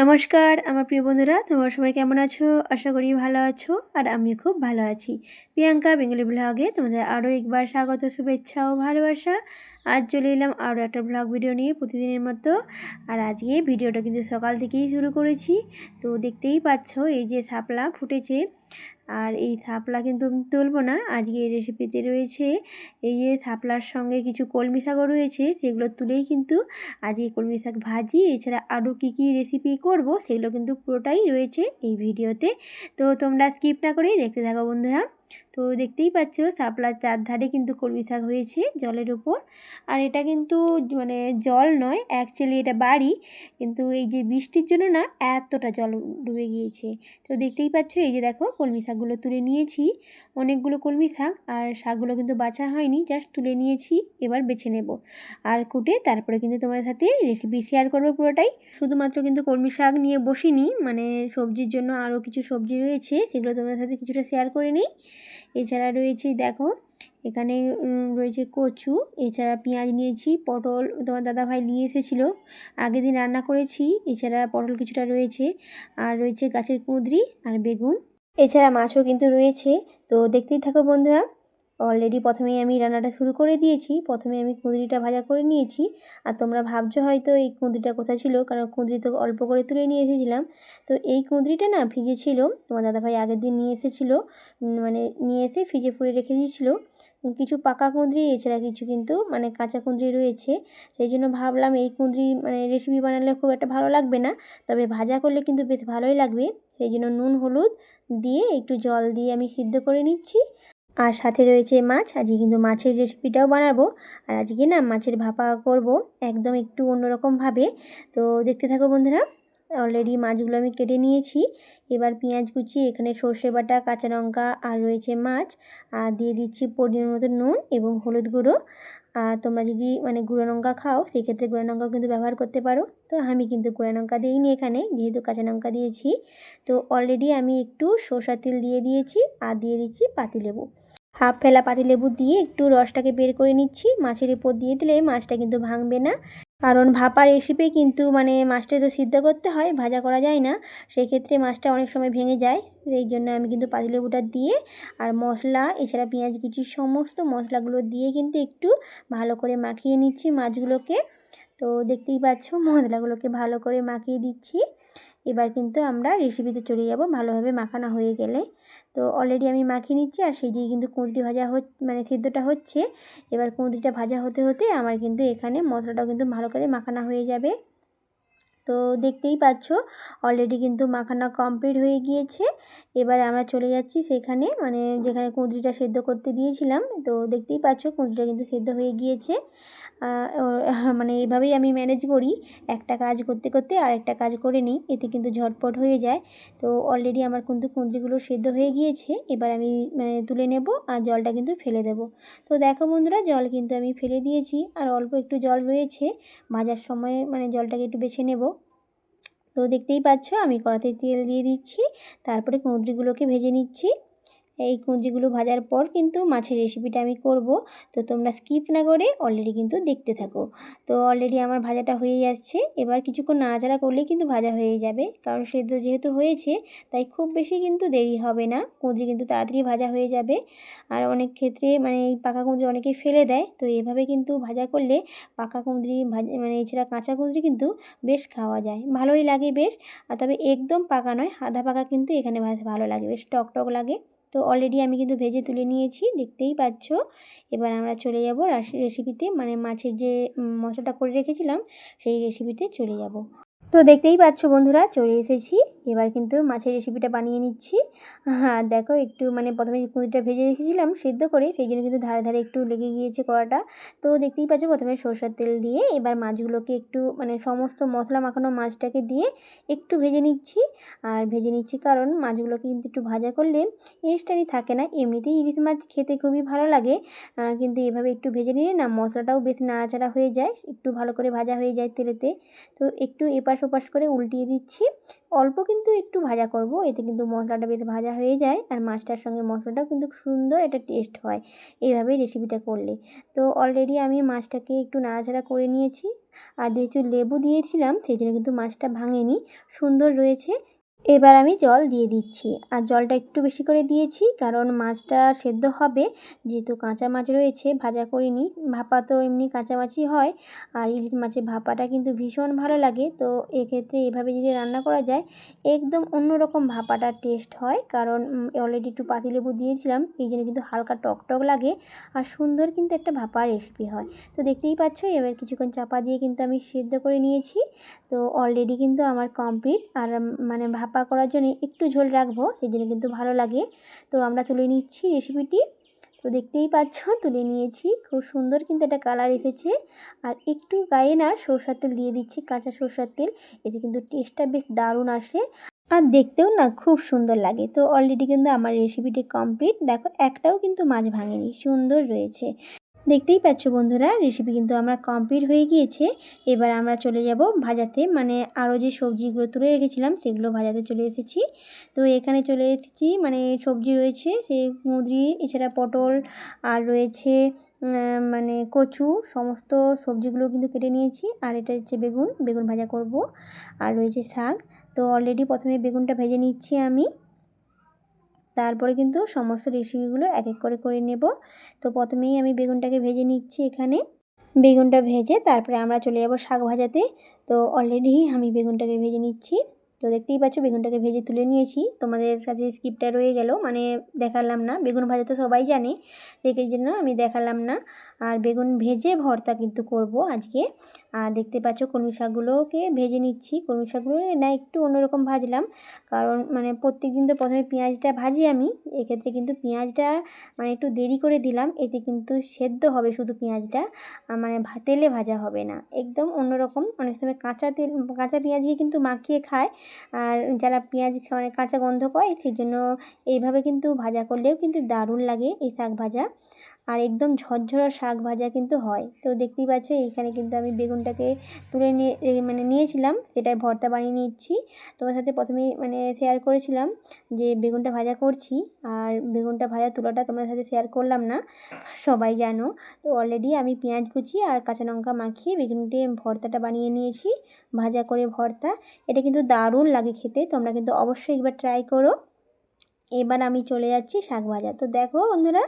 নমস্কার, আমার প্রিয় বন্ধুরা, তোমার সবাই কেমন আছো? আশা করি ভালো আছো, আর আমি খুব ভালো আছি। প্রিয়াঙ্কা বেঙ্গলি ব্লগে তোমাদের আরও একবার স্বাগত, শুভেচ্ছা ও ভালোবাসা। আজ চলে এলাম আরও একটা ব্লগ ভিডিও নিয়ে প্রতিদিনের মতো। আর আজকে ভিডিওটা কিন্তু সকাল থেকেই শুরু করেছি। তো দেখতেই পাচ্ছ, এই যে সাপলা ফুটেছে। আর এই থাপলা কিন্তু আমি তুলবো না। আজকে এই রেসিপিতে রয়েছে এই যে থাপলার সঙ্গে কিছু কলমি শাকও রয়েছে, সেগুলো তুলেই কিন্তু আজকে কলমি শাক ভাজি। এছাড়া আরও কী কী রেসিপি করব সেগুলো কিন্তু পুরোটাই রয়েছে এই ভিডিওতে। তো তোমরা স্কিপ না করেই দেখতে থাকো বন্ধুরা। তো দেখতেই পাচ্ছ শাপলার চারধারে কিন্তু কলমি শাক হয়েছে জলের উপর। আর এটা কিন্তু মানে জল নয় অ্যাকচুয়ালি এটা বাড়ি। কিন্তু এই যে বৃষ্টির জন্য না এতটা জল ডুবে গিয়েছে। তো দেখতেই পাচ্ছ এই যে দেখো কলমি শাকগুলো তুলে নিয়েছি, অনেকগুলো কলমি শাক আর শাকগুলো কিন্তু বাছা হয়নি জাস্ট তুলে নিয়েছি, এবার বেছে নেব। আর কুটে তারপরে কিন্তু তোমাদের সাথে রেসিপি শেয়ার করব পুরোটাই। শুধুমাত্র কিন্তু কলমি শাক নিয়ে বসিনি মানে সবজির জন্য আরও কিছু সবজি রয়েছে, সেগুলো তোমাদের সাথে কিছুটা শেয়ার করে নিই। এছাড়া রয়েছে দেখো, এখানে রয়েছে কচু, এছাড়া পেঁয়াজ নিয়েছি, পটল তোমার দাদাভাই নিয়ে এসেছিল আগের দিন রান্না করেছি, এছাড়া পটল কিছুটা রয়েছে, আর রয়েছে গাছের কুঁদরি আর বেগুন। এছাড়া মাছও কিন্তু রয়েছে। তো দেখতেই থাকো বন্ধুরা অলরেডি প্রথমেই আমি রান্নাটা শুরু করে দিয়েছি। প্রথমে আমি কুঁদরিটা ভাজা করে নিয়েছি। আর তোমরা ভাবছ হয়তো এই কুঁদরিটা কোথায় ছিল, কারণ কুঁদরি তো অল্প করে তুলে নিয়ে এসেছিলাম। তো এই কুঁদরিটা না ভিজে ছিল, তোমার দাদাভাই আগের দিন নিয়ে এসেছিল মানে নিয়ে এসে ফ্রিজে ফুড়ে রেখে দিয়েছিলো। কিছু পাকা কুঁদরি, এছাড়া কিছু কিন্তু মানে কাঁচা কুঁদরি রয়েছে। সেই জন্য ভাবলাম এই কুঁদরি মানে রেসিপি বানালে খুব একটা ভালো লাগবে না, তবে ভাজা করলে কিন্তু বেশ ভালোই লাগবে। সেই জন্য নুন, হলুদ দিয়ে একটু জল দিয়ে আমি সিদ্ধ করে নিচ্ছি। আর সাথে রয়েছে মাছ, আজকে কিন্তু মাছের রেসিপিটাও বানাবো। আর আজকে না মাছের ভাপা করব একদম একটু অন্যরকমভাবে তো দেখতে থাকো বন্ধুরা অলরেডি মাছগুলো আমি কেটে নিয়েছি। এবার পেঁয়াজ কুচি, এখানে সর্ষে বাটা, কাঁচা লঙ্কা আর রয়েছে মাছ। আর দিয়ে দিচ্ছি পরিমাণ মতো নুন এবং হলুদ গুঁড়ো। তোমরা যদি মানে গুঁড়ো লঙ্কা খাও, সেক্ষেত্রে গুঁড়ো লঙ্কাও কিন্তু ব্যবহার করতে পারো। তো আমি কিন্তু গুঁড়ো লঙ্কা দিইনি এখানে, যেহেতু কাঁচা লঙ্কা দিয়েছি। তো অলরেডি আমি একটু সর্ষা তেল দিয়ে দিয়েছি আর দিয়ে দিচ্ছি পাতিলেবু হাফ ফেলা পাতিলেবু দিয়ে একটু রসটাকে বের করে নিচ্ছি। মাছের উপর দিয়ে দিলে মাছটা কিন্তু ভাঙবে না। কারণ ভাপা রেসিপি কিন্তু মানে মাছটা তো সিদ্ধ করতে হয়, ভাজা করা যায় না, সেক্ষেত্রে মাছটা অনেক সময় ভেঙে যায়। এই জন্য আমি কিন্তু পাতিলেবুটা দিয়ে আর মশলা, এছাড়া পেঁয়াজ কুচি সমস্ত মশলাগুলো দিয়ে কিন্তু একটু ভালো করে মাখিয়ে নিচ্ছি মাছগুলোকে। তো দেখতেই পাচ্ছ, মশলাগুলোকে ভালো করে মাখিয়ে দিচ্ছি। এবার কিন্তু আমরা রেসিপিতে চলে যাব। ভালোভাবে মাখানো হয়ে গেলে। তো অলরেডি আমি মাখিয়ে নিচ্ছি আর সেই দিয়ে কিন্তু কুঁদরি ভাজা মানে সিদ্ধটা হচ্ছে। এবার কুঁদরিটা ভাজা হতে হতে আমার কিন্তু এখানে মশলাটাও কিন্তু ভালো করে মাখানো হয়ে যাবে। তো দেখতেই পাচ্ছ অলরেডি কিন্তু মাখানা কমপ্লিট হয়ে গিয়েছে। এবার আমরা চলে যাচ্ছি সেখানে মানে যেখানে কুঁদরিটা সেদ্ধ করতে দিয়েছিলাম। তো দেখতেই পাচ্ছ কুঁদরিটা কিন্তু সেদ্ধ হয়ে গিয়েছে। মানে এইভাবেই আমি ম্যানেজ করি। একটা কাজ করতে করতে আরেকটা কাজ করে নিই, এতে কিন্তু ঝটপট হয়ে যায়। তো অলরেডি আমার কিন্তু কুঁদরিগুলো সেদ্ধ হয়ে গিয়েছে। এবার আমি মানে তুলে নেব আর জলটা কিন্তু ফেলে দেব। তো দেখো বন্ধুরা, জল কিন্তু আমি ফেলে দিয়েছি। আর অল্প একটু জল রয়েছে। ভাজার সময় মানে জলটাকে একটু বেছে নেব। তো দেখতেই পাচ্ছ আমি কড়াতে তেল দিয়ে দিচ্ছি তারপরে কুঁদরিগুলোকে ভেজে নিচ্ছি। এই কুঁদরিগুলো ভাজার পর কিন্তু মাছের রেসিপিটা আমি করব। তো তোমরা স্কিপ না করে অলরেডি কিন্তু দেখতে থাকো। তো অলরেডি আমার ভাজাটা হয়ে যাচ্ছে এবার কিছুক্ষণ নাড়াচাড়া করলেই কিন্তু ভাজা হয়ে যাবে। কারণ সেদ্ধ যেহেতু হয়েছে, তাই খুব বেশি কিন্তু দেরি হবে না। কুঁদরি কিন্তু তাড়াতাড়ি ভাজা হয়ে যাবে। আর অনেক ক্ষেত্রে মানে এই পাকা কুঁদরি অনেকেই ফেলে দেয়। তো এভাবে কিন্তু ভাজা করলে পাকা কুঁদরি ভাজা মানে এছাড়া কাঁচা কুঁদরি কিন্তু বেশ খাওয়া যায়। ভালোই লাগে বেশ। আর তবে একদম পাকা নয়, আধা পাকা কিন্তু এখানে ভালো লাগে। বেশ টক টক লাগে। তো অলরেডি আমি কিন্তু ভেজে তুলে নিয়েছি, দেখতেই পাচ্ছ। এবার আমরা চলে যাব রেসিপিতে মানে মাছের যে মশলাটা করে রেখেছিলাম, সেই রেসিপিতে চলে যাব। তো দেখতেই পাচ্ছ বন্ধুরা, চলে এসেছি। এবার কিন্তু মাছের রেসিপিটা বানিয়ে নিচ্ছি। হ্যাঁ দেখো একটু মানে প্রথমে যে কুঁদিটা ভেজে রেখেছিলাম সেদ্ধ করে, সেই জন্য কিন্তু ধারে ধারে একটু লেগে গিয়েছে কড়াটা। তো দেখতেই পাচ্ছ প্রথমে সরষের তেল দিয়ে এবার মাছগুলোকে একটু মানে সমস্ত মশলা মাখানো মাছটাকে দিয়ে একটু ভেজে নিচ্ছি। আর ভেজে নিচ্ছি কারণ মাছগুলোকে কিন্তু একটু ভাজা করলে এক্সট্রানি থাকে না। এমনিতেই ইলিশ মাছ খেতে খুবই ভালো লাগে। কিন্তু এভাবে একটু ভেজে নিলে না মশলাটাও বেশ নাড়াচাড়া হয়ে যায়, একটু ভালো করে ভাজা হয়ে যায় তেলেতে। তো একটু এপাশ ওপাশ করে উল্টিয়ে দিচ্ছি। অল্প কিন্তু একটু ভাজা করব, এতে কিন্তু মশলাটা বেশ ভাজা হয়ে যায় আর মাছটার সঙ্গে মশলাটাও কিন্তু সুন্দর একটা টেস্ট হয়। এইভাবেই রেসিপিটা করলে। তো অলরেডি আমি মাছটাকে একটু নাড়াচাড়া করে নিয়েছি। আর যেহেতু লেবু দিয়েছিলাম, সেই জন্য কিন্তু মাছটা ভাঙেনি। সুন্দর রয়েছে। এবার আমি জল দিয়ে দিচ্ছি। আর জলটা একটু বেশি করে দিয়েছি, কারণ মাছটা সেদ্ধ হবে। যেহেতু কাঁচা মাছ রয়েছে, ভাজা করিনি। ভাপা তো এমনি কাঁচা মাছই হয়। আর ইলিশ মাছের ভাপাটা কিন্তু ভীষণ ভালো লাগে। তো এক্ষেত্রে এভাবে যদি রান্না করা যায়, একদম অন্যরকম ভাপাটার টেস্ট হয়। কারণ অলরেডি একটু পাতিলেবু দিয়েছিলাম, এই জন্য কিন্তু হালকা টক টক লাগে। আর সুন্দর কিন্তু একটা ভাপা রেসিপি হয়। তো দেখতেই পাচ্ছ, এবার কিছুক্ষণ চাপা দিয়ে কিন্তু আমি সেদ্ধ করে নিয়েছি। তো অলরেডি কিন্তু আমার কমপ্লিট আর মানে ভাপা করার জন্য একটু ঝোল রাখব সেই জন্য কিন্তু ভালো লাগে। তো আমরা তুলে নিচ্ছি রেসিপিটি তো দেখতেই পাচ্ছ, তুলে নিয়েছি। খুব সুন্দর কিন্তু একটা কালার এসেছে। আর একটু গায়ে না সরষার তেল দিয়ে দিচ্ছি, কাঁচা সরষার তেল। এতে কিন্তু টেস্টটা বেশ দারুণ আসে। আর দেখতেও না খুব সুন্দর লাগে। তো অলরেডি কিন্তু আমার রেসিপিটি কমপ্লিট দেখো, একটাও কিন্তু মাছ ভাঙেনি, সুন্দর রয়েছে। দেখতেই পাচ্ছ বন্ধুরা রেসিপি কিন্তু আমার কমপ্লিট হয়ে গিয়েছে। এবার আমরা চলে যাব ভাজাতে। মানে আরও যে সবজিগুলো তুলে রেখেছিলাম, সেগুলো ভাজাতে চলে এসেছি। তো এখানে চলে এসেছি মানে সবজি রয়েছে, সেই মুদরি, এছাড়া পটল, আর রয়েছে মানে কচু, সমস্ত সবজিগুলো কিন্তু কেটে নিয়েছি। আর এটা হচ্ছে বেগুন বেগুন ভাজা করব। আর রয়েছে শাক। তো অলরেডি প্রথমে বেগুনটা ভেজে নিচ্ছি আমি। তারপরে কিন্তু সমস্ত রেসিপিগুলো এক এক করে করে নেব। তো প্রথমেই আমি বেগুনটাকে ভেজে নিচ্ছি এখানে। বেগুনটা ভেজে তারপরে আমরা চলে যাব শাক ভাজাতে। তো অলরেডি আমি বেগুনটাকে ভেজে নিচ্ছি। তো দেখতেই পাচ্ছ বেগুনটাকে ভেজে তুলে নিয়েছি। তোমাদের কাছে স্কিপটা রয়ে গেল। মানে দেখালাম না। বেগুন ভাজা তো সবাই জানে। সেই জন্য আমি দেখালাম না। আর বেগুন ভেজে ভর্তা কিন্তু করব আজকে। আর দেখতে পাচ্ছ কলমি শাকগুলোকে ভেজে নিচ্ছি। কলমি শাকগুলো না একটু অন্যরকম ভাজলাম। কারণ মানে প্রত্যেক দিন তো প্রথমে পেঁয়াজটা ভাজি আমি। এক্ষেত্রে কিন্তু পেঁয়াজটা মানে একটু দেরি করে দিলাম। এতে কিন্তু সেদ্ধ হবে শুধু পেঁয়াজটা। মানে তেলে ভাজা হবে না। একদম অন্যরকম। অনেক সময় কাঁচা তেল, কাঁচা পেঁয়াজকে কিন্তু মাখিয়ে খায়। আর যারা পেঁয়াজ মানে কাঁচা গন্ধ পায় সেই জন্য এইভাবে কিন্তু ভাজা করলেও কিন্তু দারুণ লাগে এই শাক ভাজা। আর একদম ঝরঝরা শাক ভাজা কিন্তু হয়। তো দেখতেই পাচ্ছ, এইখানে কিন্তু আমি বেগুনটাকে তুলে নিয়ে মানে নিয়েছিলাম, সেটাই ভর্তা বানিয়ে নিচ্ছি। তোমার সাথে প্রথমেই মানে শেয়ার করেছিলাম যে বেগুনটা ভাজা করছি, আর বেগুনটা ভাজা তুলাটা তোমার সাথে শেয়ার করলাম না, সবাই জানো। তো অলরেডি আমি পেঁয়াজ কুচি আর কাঁচা লঙ্কা মাখিয়ে বেগুনটি ভর্তাটা বানিয়ে নিয়েছি, ভাজা করে ভর্তা। এটা কিন্তু দারুণ লাগে খেতে, তোমরা কিন্তু অবশ্যই একবার ট্রাই করো। এবার আমি চলে যাচ্ছি শাক ভাজা। তো দেখো বন্ধুরা,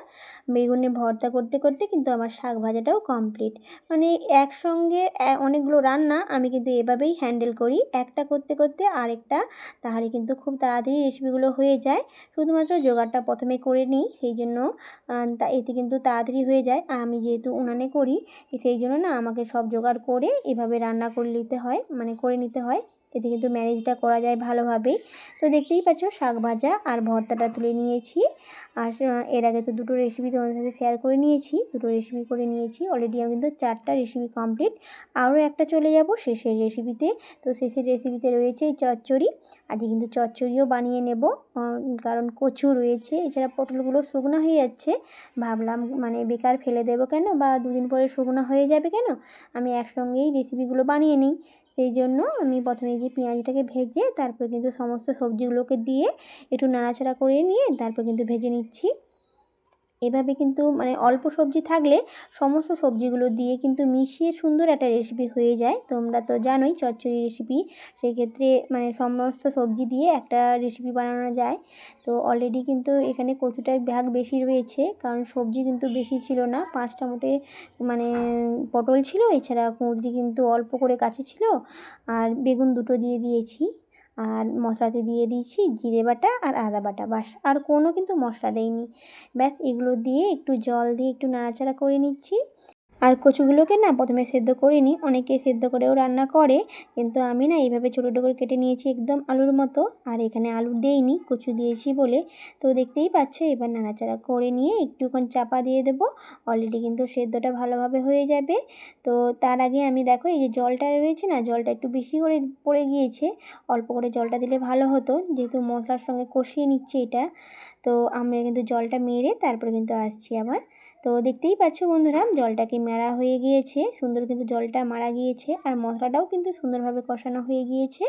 বেগুনে ভর্তা করতে করতে কিন্তু আমার শাক ভাজাটাও কমপ্লিট মানে একসঙ্গে অনেকগুলো রান্না আমি কিন্তু এভাবেই হ্যান্ডেল করি। একটা করতে করতে আরেকটা, তাহলে কিন্তু খুব তাড়াতাড়ি রেসিপিগুলো হয়ে যায়। শুধুমাত্র জোগাড়টা প্রথমে করে নিই, সেই জন্য তা, এতে কিন্তু তাড়াতাড়ি হয়ে যায়। আমি যেহেতু উনানে করি, সেই জন্য না আমাকে সব জোগাড় করে এভাবে রান্না করে নিতে হয় মানে করে নিতে হয়। এতে কিন্তু ম্যানেজটা করা যায় ভালোভাবেই তো দেখতেই পাচ্ছ শাক ভাজা আর ভর্তাটা তুলে নিয়েছি। আর এর আগে তো দুটো রেসিপি তোমাদের সাথে শেয়ার করে নিয়েছি। দুটো রেসিপি করে নিয়েছি। অলরেডি আমি কিন্তু চারটা রেসিপি কমপ্লিট আরও একটা চলে যাব শেষের রেসিপিতে তো। শেষের রেসিপিতে রয়েছে চচ্চড়ি। আজকে কিন্তু চচ্চড়িও বানিয়ে নেব। কারণ কচু রয়েছে। এছাড়া পটলগুলো শুকনো হয়ে যাচ্ছে। ভাবলাম মানে বেকার ফেলে দেবো কেন? বা দুদিন পরে শুকনো হয়ে যাবে কেন? আমি একসঙ্গেই রেসিপিগুলো বানিয়ে নিই। সেই জন্য আমি প্রথমে যে পেঁয়াজটাকে ভেজে তারপর কিন্তু সমস্ত সবজিগুলোকে দিয়ে একটু নাড়াচাড়া করে নিয়ে তারপর কিন্তু ভেজে নিচ্ছি। এভাবে কিন্তু মানে অল্প সবজি থাকলে সমস্ত সবজিগুলো দিয়ে কিন্তু মিশিয়ে সুন্দর একটা রেসিপি হয়ে যায়। তোমরা তো জানোই চচ্চড়ি রেসিপি সেক্ষেত্রে মানে সমস্ত সবজি দিয়ে একটা রেসিপি বানানো যায়। তো অলরেডি কিন্তু এখানে কচুটার ভাগ বেশি রয়েছে, কারণ সবজি কিন্তু বেশি ছিল না। পাঁচটা মোটে মানে পটল ছিল, এছাড়া কুঁদরি কিন্তু অল্প করে কাছে ছিল, আর বেগুন দুটো দিয়ে দিয়েছি। আর মশলাতে দিয়ে দিয়েছি জিরে বাটা আর আদা বাটা। বাস, আর কোনো কিন্তু মশলা দেইনি। ব্যাস, এগুলো দিয়ে একটু জল দিয়ে একটু নাড়াচাড়া করে নিচ্ছি। আর কচুগুলোকে না প্রথমে সেদ্ধ করিনি, অনেকে সেদ্ধ করেও রান্না করে, কিন্তু আমি না এইভাবে ছোটো ছোটো করে কেটে নিয়েছি একদম আলুর মতো, আর এখানে আলু দেইনি, কচু দিয়েছি বলে। তো দেখতেই পাচ্ছ, এবার নাড়াচাড়া করে নিয়ে একটুক্ষণ চাপা দিয়ে দেবো অলরেডি কিন্তু সেদ্ধটা ভালোভাবে হয়ে যাবে। তো তার আগে আমি দেখো, এই যে জলটা রয়েছে না, জলটা একটু বেশি করে পড়ে গিয়েছে, অল্প করে জলটা দিলে ভালো হতো, যেহেতু মশলার সঙ্গে কষিয়ে নিচ্ছে এটা। তো আমরা কিন্তু জলটা মেরে তারপরে কিন্তু আসছি আবার তো দেখতেই পাচ্ছ বন্ধুরা, জলটাকে মারা হয়ে গিয়েছে। সুন্দর কিন্তু জলটা মারা গিয়েছে আর মশলাটাও কিন্তু সুন্দরভাবে কষানো হয়ে গিয়েছে।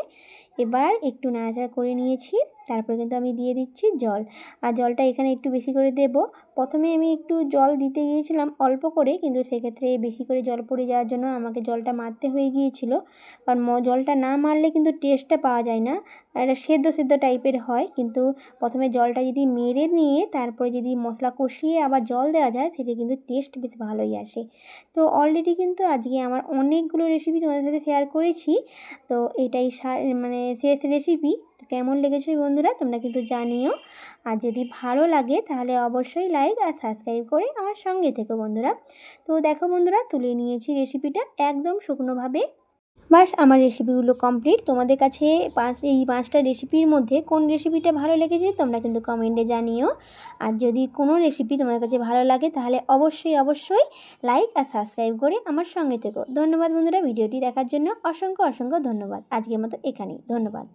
এবার একটু নাড়াচাড়া করে নিয়েছি, তারপরে কিন্তু আমি দিয়ে দিচ্ছি জল। আর জলটা এখানে একটু বেশি করে দেব। প্রথমে আমি একটু জল দিতে গিয়েছিলাম অল্প করে, কিন্তু সেক্ষেত্রে বেশি করে জল পড়ে যাওয়ার জন্য আমাকে জলটা মারতে হয়ে গিয়েছিল। কারণ জলটা না মারলে কিন্তু টেস্টটা পাওয়া যায় না। একটা সেদ্ধ সেদ্ধ টাইপের হয়, কিন্তু প্রথমে জলটা যদি মেরে নিয়ে, তারপরে যদি মশলা কষিয়ে আবার জল দেওয়া যায়, সেটা কিন্তু টেস্ট বেশ ভালোই আসে। তো অলরেডি কিন্তু আজকে আমার অনেকগুলো রেসিপি তোমাদের সাথে শেয়ার করেছি। তো এটাই মানে শেষ রেসিপি তো কেমন লেগেছে বন্ধুরা, তোমরা কিন্তু জানিও। আর যদি ভালো লাগে, তাহলে অবশ্যই লাইক আর সাবস্ক্রাইব করে আমার সঙ্গে থেকো বন্ধুরা। তো দেখো বন্ধুরা, তুলে নিয়েছি রেসিপিটা একদম শুকনোভাবে। বাস, আমার রেসিপিগুলো কমপ্লিট তোমাদের কাছে পাঁচ, এই পাঁচটা রেসিপির মধ্যে কোন রেসিপিটা ভালো লেগেছে তোমরা কিন্তু কমেন্টে জানিও। আর যদি কোনো রেসিপি তোমাদের কাছে ভালো লাগে, তাহলে অবশ্যই অবশ্যই লাইক আর সাবস্ক্রাইব করে আমার সঙ্গে থেকো। ধন্যবাদ বন্ধুরা, ভিডিওটি দেখার জন্য অসংখ্য অসংখ্য ধন্যবাদ। আজকের মতো এখানেই। ধন্যবাদ।